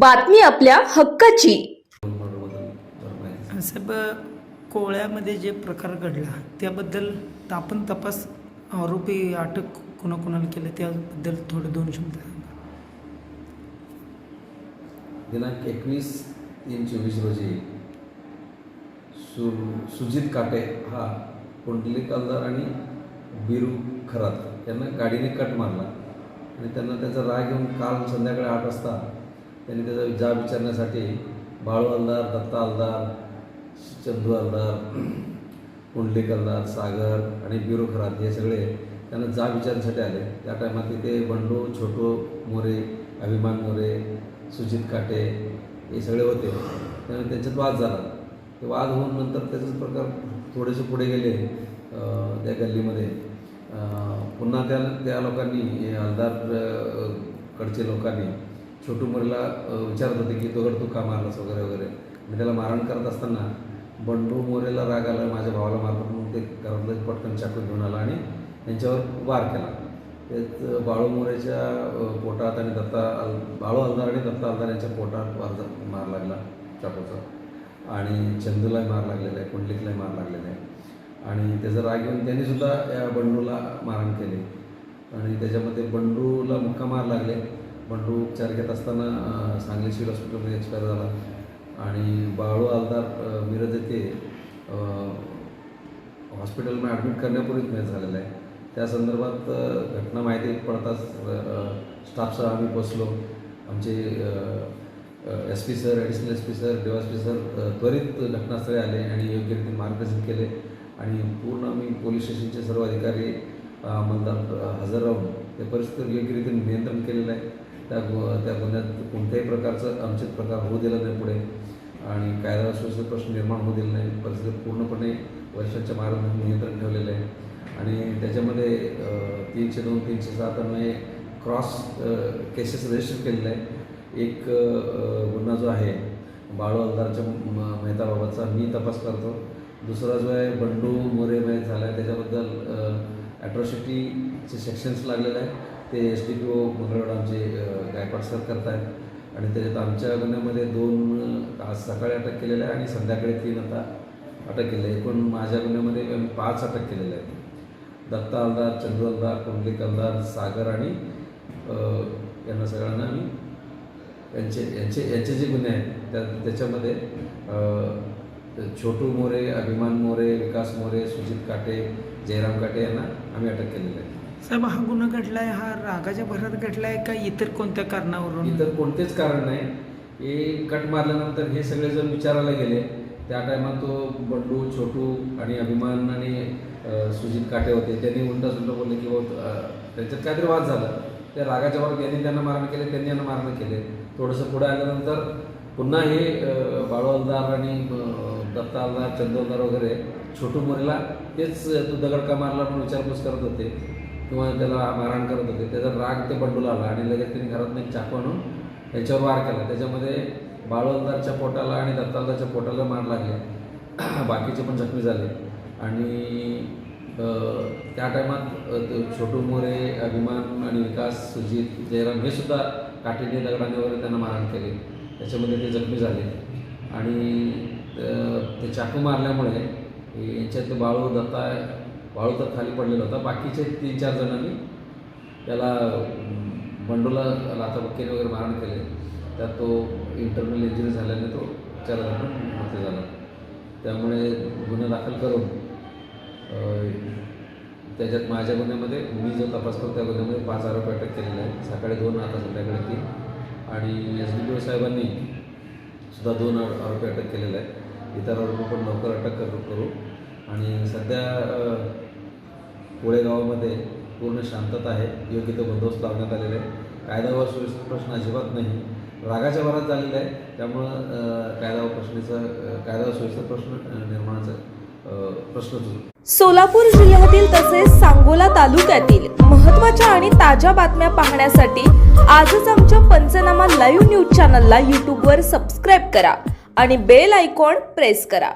बातमी आपल्या हक्काची. साहेब कोळ्यामध्ये जे प्रकार घडला त्याबद्दल आपण तपास आरोपी अटक कोणाकोणाला केलं त्याबद्दल थोडं दोन शब्द दिनांक एकवीस तीन चोवीस रोजी सु सुजित काटे हा कुंडली कलदार आणि बिरू खरात यांना गाडीने कट मारला. आणि त्यांना त्याचा राग येऊन काल संध्याकाळी आठ वाजता त्यांनी त्याचा जाब विचारण्यासाठी बाळू हलदार दत्ता हलदार चंदू हलदार कुंडली कलदार सागर आणि ब्युरोखरात हे सगळे त्यांना जाब विचारण्यासाठी आले. त्या टायमात तिथे बंडू छोटू मोरे अभिमान मोरे सुजित काटे हे सगळे होते. त्यामुळे त्यांच्यात वाद झाला. ते वाद होऊन नंतर त्याचाच प्रकार थोडेसे पुढे गेले त्या गल्लीमध्ये. पुन्हा त्या त्या लोकांनी हलदार कडचे लोकांनी छोटू मुलीला विचारत होते की तो तू का मारलास वगैरे वगैरे. आणि त्याला मारण करत असताना बंडू मोरेला राग आला माझ्या भावाला मारतो म्हणून ते घरातलं पटकन चाकू घेऊन आला आणि त्यांच्यावर वार केला. तेच बाळू मोरेच्या पोटात आणि दत्ता अल बाळू हलदार आणि दत्ता हलदार यांच्या पोटात वार मार लागला चाकूचा. आणि चंदूलाही मार लागलेला आहे कुंडलिकलाही मार लागलेला आहे. आणि त्याचा राग येऊन त्यांनी सुद्धा या बंडूला मारण केले. आणि त्याच्यामध्ये बंडूला मुक्का मार लागले. बंडू उपचार घेत असताना सांगली सिव्हिल हॉस्पिटलमध्ये एक्सपायर झाला. आणि बाळू आलदार मिरज येथे हॉस्पिटलमध्ये ॲडमिट करण्यापूर्वीच मॅच झालेला आहे. त्या संदर्भात घटना माहिती पडताच स्टाफसह आम्ही बसलो. आमचे S P sir additional S P sir D S P sir त्वरित घटनास्थळी आले आणि योग्य रीतीने मार्गदर्शन केले. आणि पूर्ण आम्ही पोलीस स्टेशनचे सर्व अधिकारी अंमलदार हजर राहून त्या परिस्थितीवर योग्य रीतीने नियंत्रण केलेलं आहे. त्या गु- त्या गुन्ह्यात कोणत्याही प्रकारचं अनुचित प्रकार होऊ दिला नाही पुढे. आणि कायदा सुव्यवस्थेचा प्रश्न निर्माण होऊ दिला नाही. परिस्थिती पूर्णपणे वर्षाच्या मार्गात नियंत्रण ठेवलेलं आहे. आणि त्याच्यामध्ये तीनशे दोन तीनशे सात मी क्रॉस केसेस रजिस्टर केलेलं आहे. एक गुन्हा जो आहे बाळू हलदारच्या म- मी तपास करतो. दुसरा जो आहे बंडू मोरे मयत झाला आहे. त्याच्याबद्दल ॲट्रॉसिटीचे सेक्शन्स लागलेले आहे ते S D P O Mangalvedha आमचे पार्सल करतायत. करत आहेत आणि त्याच्यात आमच्या गुन्ह्यामध्ये दोन आज सकाळी अटक केलेलं आहे आणि संध्याकाळी तीन आता अटक केलेलं आहे एकूण माझ्या गुन्ह्यामध्ये आम्ही पाच अटक केलेल्या आहेत. दत्ता हलदार चंदू हलदार कुंडलिक हलदार सागर आणि यांना सगळ्यांना आम्ही यांचे यांचे यांचे जे गुन्हे आहेत त्या त्याच्यामध्ये छोटू मोरे अभिमान मोरे विकास मोरे सुजित काटे जयराम काटे यांना आम्ही अटक केलेली आहे. साहेब हा गुन्हा घडलाय हा रागाच्या भरात घडलाय का इतर कोणत्या कारणावरून? इतर कोणतेच कारण नाही. हे कट मारल्यानंतर हे सगळे जण विचारायला गेले. त्या टायमात तो बंडू छोटू आणि अभिमान आणि सुजित काटे होते. त्यांनी उलटा सुलटा बोलले की हो, त्यांच्यात काहीतरी वाद झाला. त्या रागाच्या वर यांनी त्यांना मारण केले त्यांनी यांना मारण केले. थोडंसं पुढे आल्यानंतर पुन्हा हे बाळू हलदार आणि दत्ता हलदार चंदू वगैरे छोटू मोरेला तेच तू दगड का मारला म्हणून विचारपूस करत होते. किंवा त्याला मारहाण करत होते. त्याचा राग ते बंडूला आला आणि लगेच त्यांनी घरातून एक चाकू आणून त्याच्यावर वार केला. त्याच्यामध्ये बाळवलदारच्या पोटाला आणि दत्तालदारच्या पोटाला मार लागले. बाकीचे पण जखमी झाले. आणि त्या टायमात छोटू मोरे अभिमान आणि विकास सुजित जयराम हे सुद्धा काठीने दगडाने वगैरे त्यांना मारहाण केले. त्याच्यामध्ये ते जखमी झाले. आणि ते चाकू मारल्यामुळे यांच्यातले बाळू दत्ता वाळूतात तर खाली पडलेला होता. बाकीचे तीन चार जणांनी त्याला बंडूला लाथाबक्कीने वगैरे मारण केले. त्यात तो इंटरनल इंजुरी झाल्याने तो चार जणांना मृत्यू झाला. त्यामुळे गुन्हा दाखल करून त्याच्यात माझ्या गुन्ह्यामध्ये मी जो तपास करतो त्या गुन्ह्यामध्ये पाच आरोपी अटक केलेले आहे सकाळी दोन आता संध्याकाळी तीन. आणि एस डी पी ओ साहेबांनी सुद्धा दोन आरोपी अटक केलेले आहेत. इतर आरोपी पण लवकर अटक करू करू. आणि सध्या कोळेगावामध्ये पूर्ण शांतता आहे. योग्य तो बंदोबस्त लावण्यात आलेला आहे. कायदा व सुव्यवस्थेचा प्रश्न अजिबात नाही. रागाच्या भरात झालेला आहे. त्यामुळं कायदा व प्रश्नाचा कायदा व सुव्यवस्था प्रश्न निर्माणाचा प्रश्नच सोलापूर जिल्ह्यातील तसेच सांगोला तालुक्यातील महत्त्वाच्या आणि ताज्या बातम्या पाहण्यासाठी आजच आमच्या पंचनामा लाईव्ह न्यूज चॅनलला यूट्यूबवर सबस्क्राईब करा आणि बेल आयकॉन प्रेस करा.